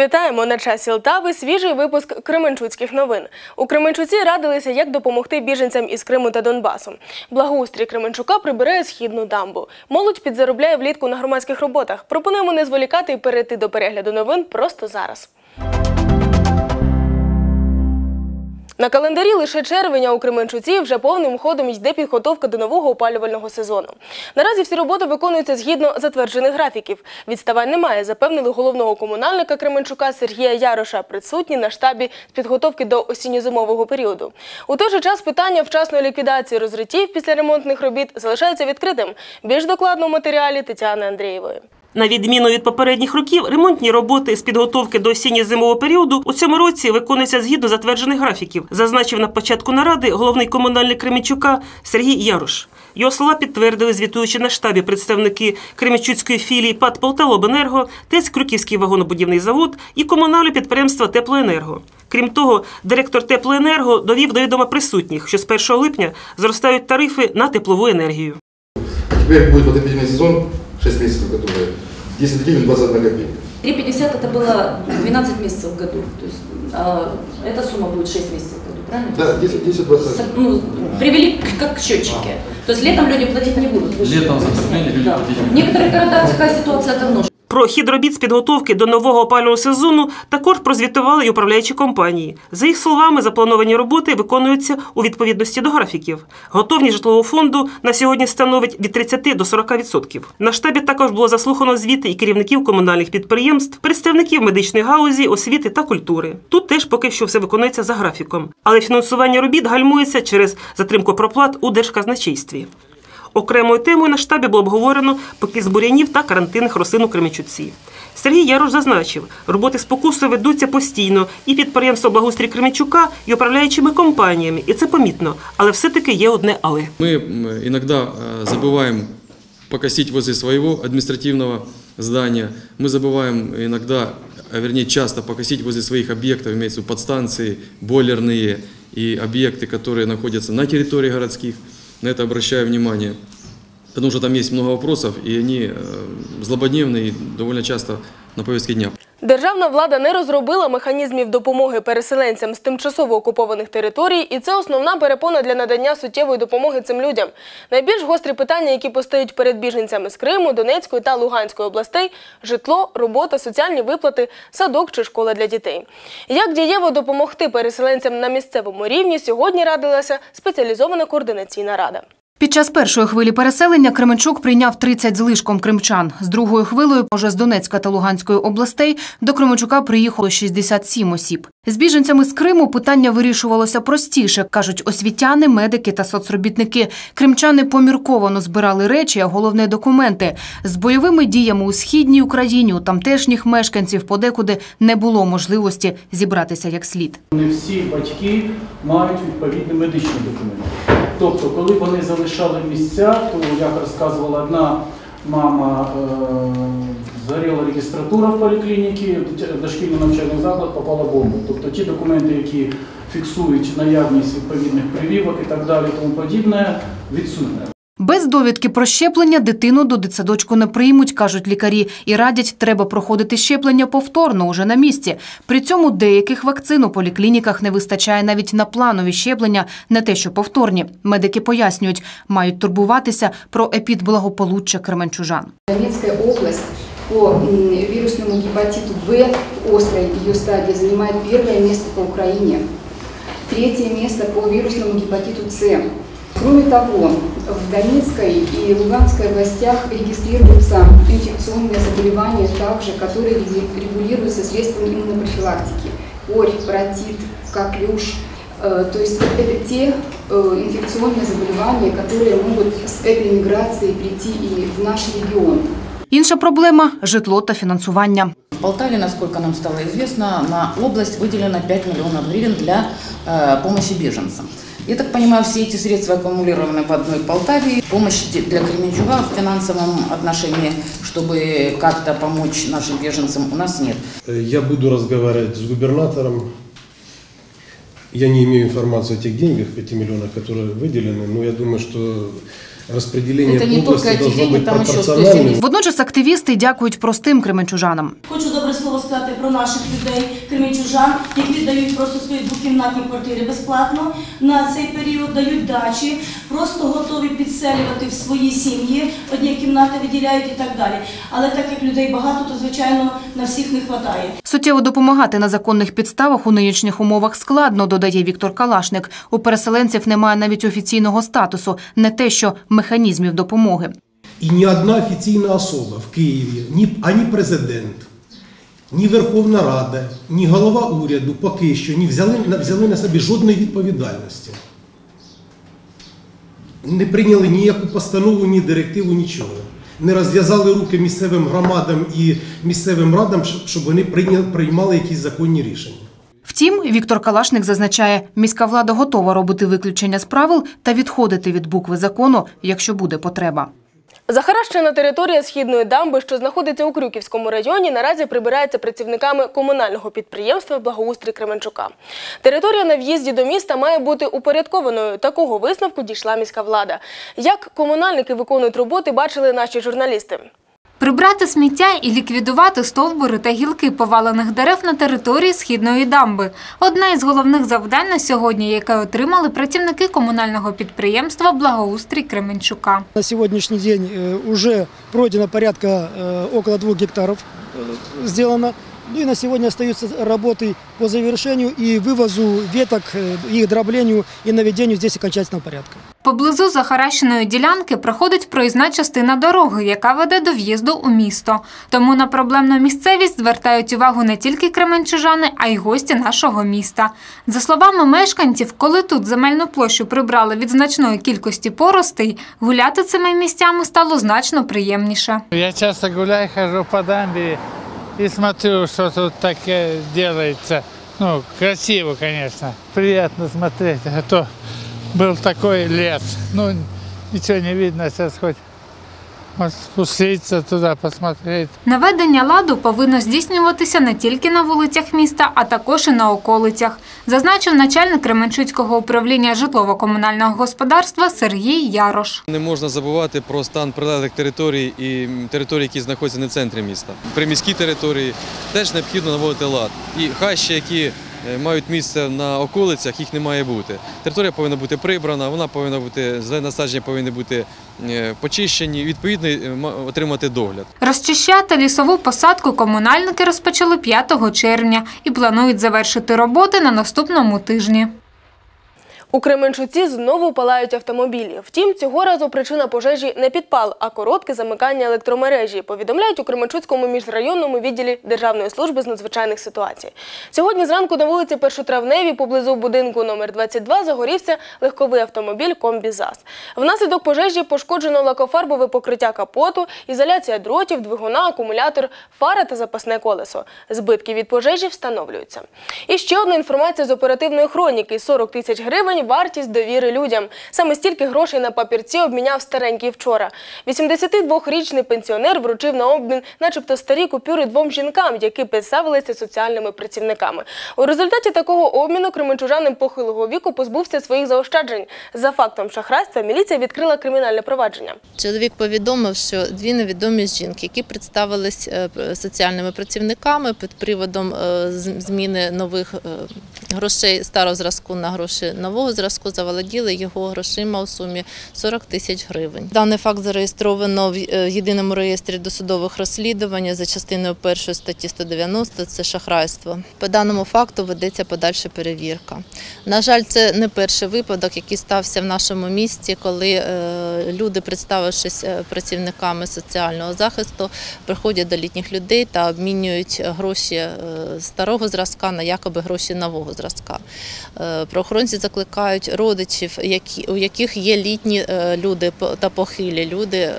Вітаємо на часі Лтави свіжий випуск Кременчуцьких новин. У Кременчуці радилися, як допомогти біженцям із Криму та Донбасу. Благоустрій Кременчука прибирає східну дамбу. Молодь підзаробляє влітку на громадських роботах. Пропонуємо не зволікати і перейти до перегляду новин просто зараз. На календарі лише червеня у Кременчуці вже повним ходом йде підготовка до нового опалювального сезону. Наразі всі роботи виконуються згідно затверджених графіків. Відставань немає, запевнили головного комунальника Кременчука Сергія Яроша, присутні на штабі з підготовки до осінньо-зимового періоду. У той же час питання вчасної ліквідації розриттів після ремонтних робіт залишається відкритим. Більш докладно в матеріалі Тетяни Андрієвої. На відміну від попередніх років, ремонтні роботи з підготовки до осінньо-зимового періоду у цьому році виконуються згідно затверджених графіків, зазначив на початку наради головний комунальник Кременчука Сергій Ярош. Його слова підтвердили, звітуючи на штабі представники Кременчуцької філії ПАД «Полтавобенерго», ТЕЦ Крюківський вагонобудівний завод і комунальне підприємство «Теплоенерго». Крім того, директор «Теплоенерго» довів до відома присутніх, що з 1 липня зростають тарифи на теплову енергію. Будет отопительный сезон, 6 месяцев, который 10 гривен 21 копейка. 3,50 это было 12 месяцев в году. То есть а, эта сумма будет 6 месяцев в году, правильно? Да, 10, 10 20. С- Ну, привели к- как счетчики. То есть летом люди платить не будут. Летом за люди Да. платить не В будут. некоторых городах такая ситуация давно. Про хід робіт з підготовки до нового опалювального сезону також прозвітували й управляючі компанії. За їх словами, заплановані роботи виконуються у відповідності до графіків. Готовність житлового фонду на сьогодні становить від 30 до 40%. На штабі також було заслухано звіти і керівників комунальних підприємств, представників медичної гаузі, освіти та культури. Тут теж поки що все виконується за графіком. Але фінансування робіт гальмується через затримку проплат у держказначействі. Окремою темою на штабі було обговорено покіс бурянів та карантинних рослин у Кременчуці. Сергій Ярош зазначив, роботи з покусою ведуться постійно і підприємство благоустрій Кременчука, і управляючими компаніями, і це помітно. Але все-таки є одне але. Мы м, иногда э, забываем покосить возле своего административного здания. Мы забываем иногда, а вернее часто покосить возле своих объектов, имеется в виду подстанции, бойлерные и объекты, которые находятся на территории городских. На это обращаю внимание. Потому что там есть много вопросов, и они э, злободневные и довольно часто на повестке дня. Державна влада не розробила механізмів допомоги переселенцям з тимчасово окупованих територій, і це основна перепона для надання суттєвої допомоги цим людям. Найбільш гострі питання, які постають перед біженцями з Криму, Донецької та Луганської областей – житло, робота, соціальні виплати, садок чи школа для дітей. Як дієво допомогти переселенцям на місцевому рівні, сьогодні радилася спеціалізована координаційна рада. Під час першої хвилі переселення Кременчук прийняв 30 з лишком кримчан. З другою хвилею, уже з Донецька та Луганської областей, до Кременчука приїхало 67 осіб. З біженцями з Криму питання вирішувалося простіше, кажуть освітяни, медики та соцробітники. Кримчани помірковано збирали речі, а головне документи. З бойовими діями у східній Україні у тамтешніх мешканців подекуди не було можливості зібратися як слід. Не всі батьки мають відповідні медичні документи. Тобто, коли вони залишали місця, то як розказувала одна мама, е, згоріла регістратура в поліклініці, дошкільний навчальний заклад попала бомба. Тобто ті документи, які фіксують наявність відповідних прививок і так далі, тому подібне, відсутне. Без довідки про щеплення дитину до дитсадочку не приймуть, кажуть лікарі, і радять, треба проходити щеплення повторно уже на місці. При цьому деяких вакцин у поліклініках не вистачає навіть на планові щеплення, не те, що повторні. Медики пояснюють, мають турбуватися про епідблагополуччя кременчужан. Донецкая область по вирусному гепатиту В в ее стадии занимает первое место по Украине, третье место по вирусному гепатиту С. Кроме того, в Донецкой и Луганской областях регистрируются инфекционные заболевания также, которые регулируются средствами иммунопрофилактики. Корь, паротит, коклюш. Э, То есть вот это те э, инфекционные заболевания, которые могут с этой миграцией прийти и в наш регион. Інша проблема житло та фінансування. В Полтаве, насколько нам стало известно, на область выделено 5 миллионов гривен для э, помощи беженцам. Я так понимаю, все эти средства аккумулированы в одной Полтаве. Помощи де- для Кременчуга в финансовом отношении, чтобы как-то помочь нашим беженцам, у нас нет. Я буду разговаривать с губернатором. Я не имею информации о тех деньгах, 5 миллионах, которые выделены, но я думаю, что распределение Это не в области только эти должно деньги, быть там еще пропорциональным. Водночас активісти дякують простим кременчужанам. Хочу добре слово сказати про наших людей, кремінчужан, які дають просто свої двокімнатні квартири безплатно на цей період, дають дачі, просто готові підселювати в свої сім'ї, одні кімнати виділяють і так далі. Але так як людей багато, то звичайно на всіх не вистачає. Суттєво допомагати на законних підставах у нинішніх умовах складно, додає Віктор Калашник. У переселенців немає навіть офіційного статусу, не те, що механізмів допомоги. І ні одна офіційна особа в Києві, ні ані президент, ні Верховна Рада, ні голова уряду поки що не взяли, не взяли на собі жодної відповідальності. Не прийняли ніяку постанову, ні директиву, нічого. Не розв'язали руки місцевим громадам і місцевим радам, щоб- вони приймали якісь законні рішення. Втім, Віктор Калашник зазначає, міська влада готова робити виключення з правил та відходити від букви закону, якщо буде потреба. Захаращена територія східної дамби, що знаходиться у Крюківському районі, наразі прибирається працівниками комунального підприємства Благоустрій Кременчука. Територія на в'їзді до міста має бути упорядкованою. Такого висновку дійшла міська влада. Як комунальники виконують роботи, бачили наші журналісти Прибрати сміття і ліквідувати стовбури та гілки повалених дерев на території східної дамби одне із головних завдань на сьогодні, яке отримали працівники комунального підприємства Благоустрій Кременчука. На сегодняшний день э, уже пройдено порядка э, около двух гектаров э, сделано. Ну и на сегодня остаются работы по завершению и вывозу веток, э, их дроблению и наведению здесь окончательного порядка. Поблизу захаращеної ділянки проходить проїзна частина дороги, яка веде до в'їзду у місто. Тому на проблемну місцевість звертають увагу не тільки кременчужани, а й гості нашого міста. За словами мешканців, коли тут земельну площу прибрали від значної кількості поростей, гуляти цими місцями стало значно приємніше. Я часто гуляю, хожу по дамбе И смотрю, что тут такое делается. Ну, красиво, конечно. Приятно смотреть. А то был такой лес. Ну, ничего не видно. Сейчас хоть вот спуститься туда, посмотреть. Наведення ладу повинно здійснюватися не тільки на вулицях міста, а також і на околицях, зазначив начальник Кременчуцького управління житлово-комунального господарства Сергій Ярош. Не можна забувати про стан прилеглих територій і територій, які знаходяться не в центрі міста. При міській території теж необхідно наводити лад. І хащі, які мають місце на околицях, їх не має бути. Територія повинна бути прибрана, вона повинна бути насадження повинні бути е, почищені, відповідно е, отримати догляд. Розчищати лісову посадку комунальники розпочали 5 червня і планують завершити роботи на наступному тижні. У Кременчуці знову палають автомобілі. Втім, цього разу причина пожежі не підпал, а коротке замикання електромережі. Повідомляють у Кременчуцькому міжрайонному відділі Державної служби з надзвичайних ситуацій. Сьогодні зранку на вулиці Першотравневій поблизу будинку номер 22 загорівся легковий автомобіль «Комбі-ЗАЗ». Внаслідок пожежі пошкоджено лакофарбове покриття капоту, ізоляція дротів, двигуна, акумулятор, фара та запасне колесо. Збитки від пожежі встановлюються. І ще одна інформація з оперативної хроніки: 40 тисяч гривень вартість довіри людям. Саме стільки грошей на папірці обміняв старенький вчора. 82-річний пенсіонер вручив на обмін, начебто старі купюри двом жінкам, які представилися соціальними працівниками. У результаті такого обміну кременчужанин похилого віку позбувся своїх заощаджень. За фактом шахрайства міліція відкрила кримінальне провадження. Чоловік повідомив, що дві невідомі жінки, які представились е, соціальними працівниками під приводом е, зміни нових е, грошей старого зразку на гроші нового зразку, заволоділи його грошима у сумі 40 тисяч гривень. Даний факт зареєстровано в е, єдиному реєстрі досудових розслідувань за частиною першої статті 190 – це шахрайство. По даному факту ведеться подальша перевірка. На жаль, це не перший випадок, який стався в нашому місті, коли е, люди, представившись е, працівниками соціального захисту, приходять до літніх людей та обмінюють гроші старого зразка на якоби гроші нового зразка. Правоохоронці закликають родичів, які, у яких є літні е, люди та похилі люди.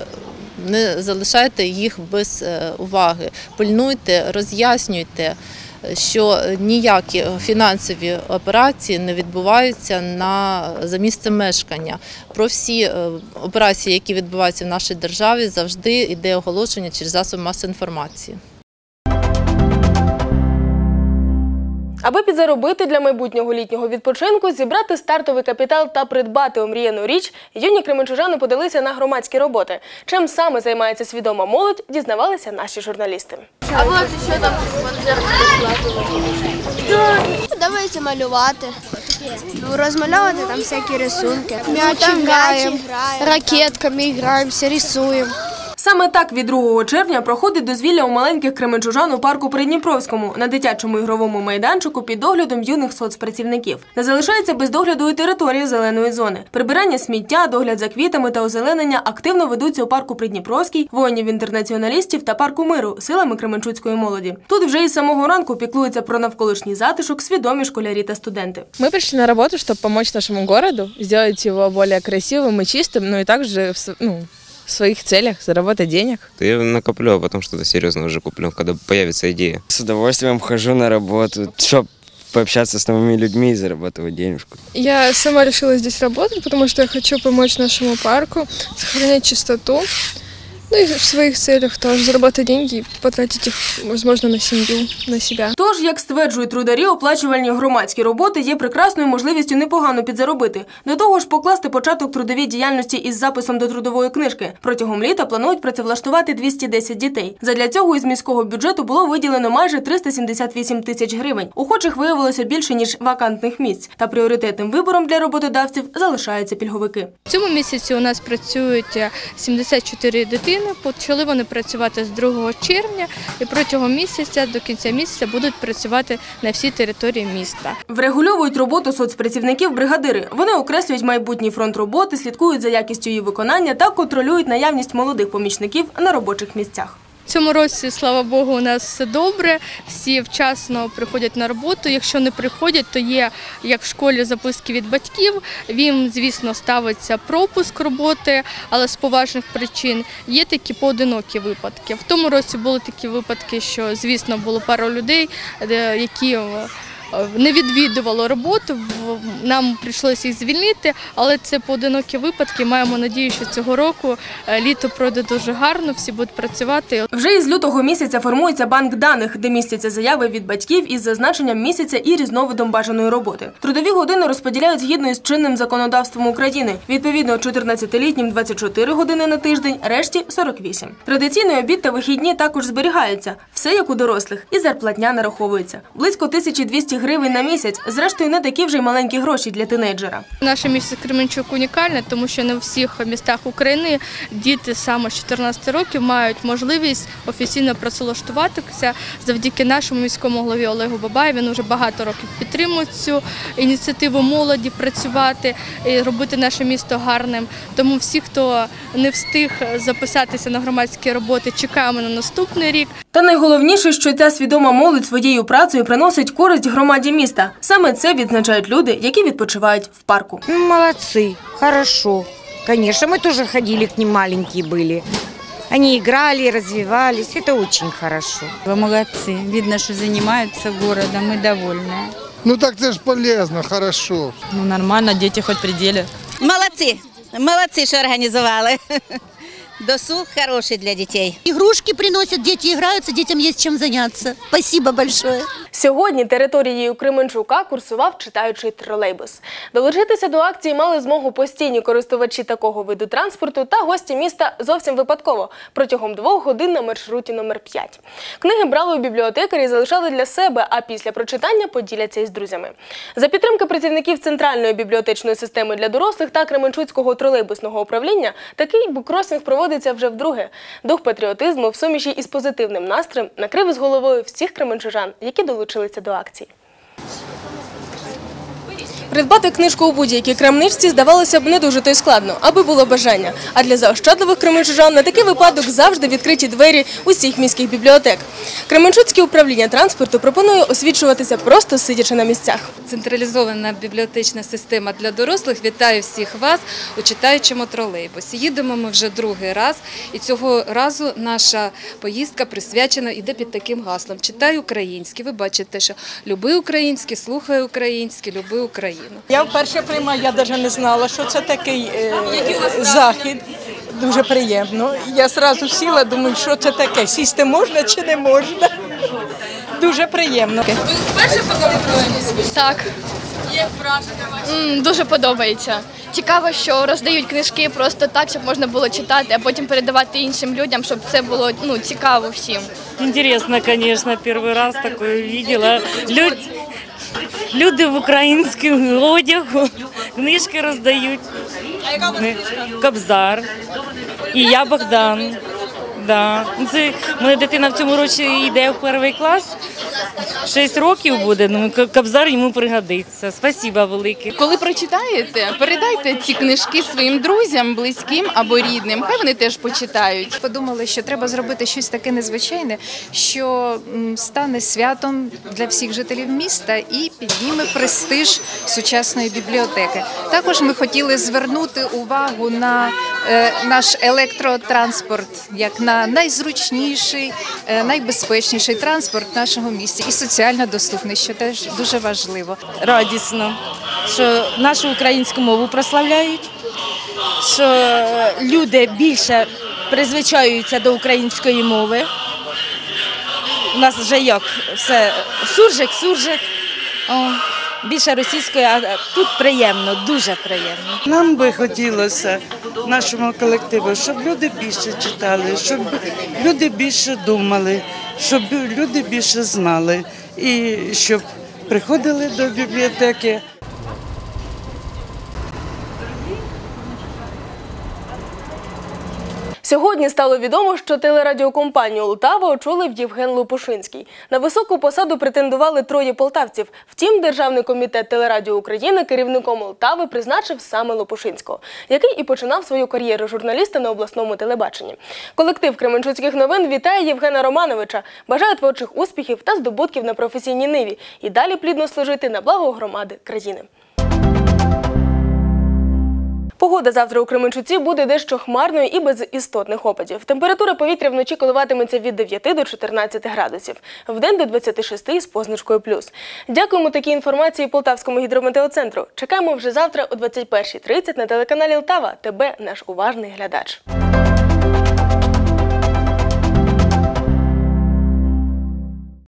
Не залишайте їх без е, уваги, пильнуйте, роз'яснюйте що ніякі фінансові операції не відбуваються на за місцем мешкання. Про всі е, операції, які відбуваються в нашій державі, завжди йде оголошення через засоби масової інформації. Аби підзаробити для майбутнього літнього відпочинку, зібрати стартовий капітал та придбати омріяну річ, юні кременчужани подалися на громадські роботи. Чим саме займається свідома молодь, дізнавалися наші журналісти. А ви що там Подобається малювати. Ну, розмальовувати там всякі рисунки. М'яч граємо, ракетками граємося, рисуємо. Саме так від 2 червня проходить дозвілля у маленьких кременчужан у парку Придніпровському на дитячому ігровому майданчику під доглядом юних соцпрацівників. Не залишається без догляду і територія зеленої зони. Прибирання сміття, догляд за квітами та озеленення активно ведуться у парку Придніпровський, воїнів інтернаціоналістів та парку миру силами кременчуцької молоді. Тут вже із самого ранку піклуються про навколишній затишок свідомі школярі та студенти. Мы пришли на работу, чтобы помочь нашему городу, сделать его более красивым и чистым, ну и также в с- ну, в своих целях заработать денег. Да я накоплю, а потом что-то серьезное уже куплю, когда появится идея. С удовольствием хожу на работу, чтобы пообщаться с новыми людьми и зарабатывать денежку. Я сама решила здесь работать, потому что я хочу помочь нашему парку, сохранять чистоту. Ну и в своих целях тоже зарабатывать деньги и потратить их, возможно, на семью, на себя. Тож, як стверджують трударі, оплачувальні громадські роботи є прекрасною можливістю непогано підзаробити. До того ж, покласти початок трудовій діяльності із записом до трудової книжки. Протягом літа планують працевлаштувати 210 дітей. Задля цього із міського бюджету було виділено майже 378 тисяч гривень. Охочих виявилося більше ніж вакантних місць. Та пріоритетним вибором для роботодавців залишаються пільговики. В цьому місяці у нас працюють е, 74 дитини. Почали вони працювати з 2 червня і протягом місяця до кінця місяця будуть працювати на всій території міста. Врегульовують роботу соцпрацівників бригадири. Вони окреслюють майбутній фронт роботи, слідкують за якістю її виконання та контролюють наявність молодих помічників на робочих місцях. Цьому році, слава Богу, у нас все добре. Всі вчасно приходять на роботу. Якщо не приходять, то є як в школі записки від батьків. Їм, звісно, ставиться пропуск роботи, але з поважних причин є такі поодинокі випадки. В тому році були такі випадки, що звісно було пару людей, які. Не відвідувало роботу, нам прийшлося їх звільнити, але це поодинокі випадки. Маємо надію, що цього року е, літо пройде дуже гарно, всі будуть працювати. Вже із лютого місяця формується банк даних, де містяться заяви від батьків із зазначенням місяця і різновидом бажаної роботи. Трудові години розподіляють згідно із чинним законодавством України. Відповідно, 14-літнім 24 години на тиждень, решті 48. Традиційний обід та вихідні також зберігаються. Все як у дорослих, і зарплатня нараховується. Близько 1200 гривень на місяць. Зрештою, не такі вже й маленькі гроші для тинейджера. Наше місто Кременчук унікальне, тому що не у всіх містах України діти саме з 14 років мають можливість офіційно працевлаштуватися завдяки нашому міському голові Олегу Бабаю. Він вже багато років підтримує цю ініціативу молоді працювати і робити наше місто гарним. Тому всі, хто не встиг записатися на громадські роботи, чекаємо на наступний рік. Та найголовніше, що ця свідома молодь своєю працею приносить користь громаді міста. Саме це відзначають люди, які відпочивають в парку. Молодцы, хорошо. Конечно, мы тоже ходили к ним, маленькие были. Они играли, развивались, это очень хорошо. Вы молодцы. Видно, что занимаются городом и довольны. Ну так це ж полезно, хорошо. Ну нормально, дети хоть при деле. Молодці, молодці, що організували. Досуг хороший для дітей. Игрушки приносят, дети играются, детям есть чем заняться. Спасибо большое. Сьогодні територією Кременчука курсував читаючий тролейбус. Долучитися до акції мали змогу постійні користувачі такого виду транспорту та гості міста зовсім випадково протягом двох годин на маршруті номер 5. Книги брали у бібліотекарі і залишали для себе, а після прочитання поділяться із друзями. За підтримки працівників центральної бібліотечної системи для дорослих та Кременчуцького тролейбусного управління такий букросінг проводиться вже вдруге. Дух патріотизму в суміші із позитивним настроєм накрив із головою всіх кременчужан, які долучилися до акції. Придбати книжку у будь-якій крамничці здавалося б не дуже то й складно, аби було бажання. А для заощадливих кременчужан на такий випадок завжди відкриті двері усіх міських бібліотек. Кременчуцьке управління транспорту пропонує освічуватися просто сидячи на місцях. Централізована бібліотечна система для дорослих вітає всіх вас у читаючому тролейбусі. Їдемо ми вже другий раз, і цього разу наша поїздка присвячена іде під таким гаслом Читай українське. Ви бачите, що люби українське, слухай українське, люби Україну. Я вперше приймаю, я навіть не знала, що це такий е, захід. Дуже приємно. Я одразу сіла, думаю, що це таке, сісти можна чи не можна. дуже приємно. Ви вперше познайомились? Так, Як враження? м, дуже подобається. Цікаво, що роздають книжки просто так, щоб можна було читати, а потім передавати іншим людям, щоб це було ну, цікаво всім. Интересно, конечно, первый раз такое видела. Люд... Люди в українському одягу книжки роздають. Кобзар. І я Богдан. Да. Ну, Це моя дитина в цьому році йде в перший клас. Шість років буде, ну К- Кобзар йому пригодиться. Спасибо велике. Коли прочитаєте, передайте ці книжки своїм друзям, близьким або рідним. Хай вони теж почитають. Подумали, що треба зробити щось таке незвичайне, що стане святом для всіх жителів міста і підніме престиж сучасної бібліотеки. Також ми хотіли звернути увагу на е, наш електротранспорт як на найзручніший, е, найбезпечніший транспорт в нашому місті і соціально доступний, що теж дуже важливо. Радісно, що нашу українську мову прославляють, що люди більше призвичаюються до української мови. У нас вже як все суржик, суржик. Більше російської, а тут приємно, дуже приємно. Нам би хотілося нашому колективу, щоб люди більше читали, щоб люди більше думали, щоб люди більше знали і щоб приходили до бібліотеки. Сьогодні стало відомо, що телерадіокомпанію Лтава очолив Євген Лопушинський. На високу посаду претендували троє полтавців. Втім, Державний комітет телерадіо України керівником Лтави призначив саме Лопушинського, який і починав свою кар'єру журналіста на обласному телебаченні. Колектив Кременчуцьких новин вітає Євгена Романовича, бажає творчих успіхів та здобутків на професійній ниві і далі плідно служити на благо громади країни. Погода завтра у Кременчуці буде дещо хмарною і без істотних опадів. Температура повітря вночі коливатиметься від 9 до 14 градусів, вдень до 26 з позначкою плюс. Дякуємо такій інформації Полтавському гідрометеоцентру. Чекаємо вже завтра о 21.30 на телеканалі Лтава. Тебе наш уважний глядач.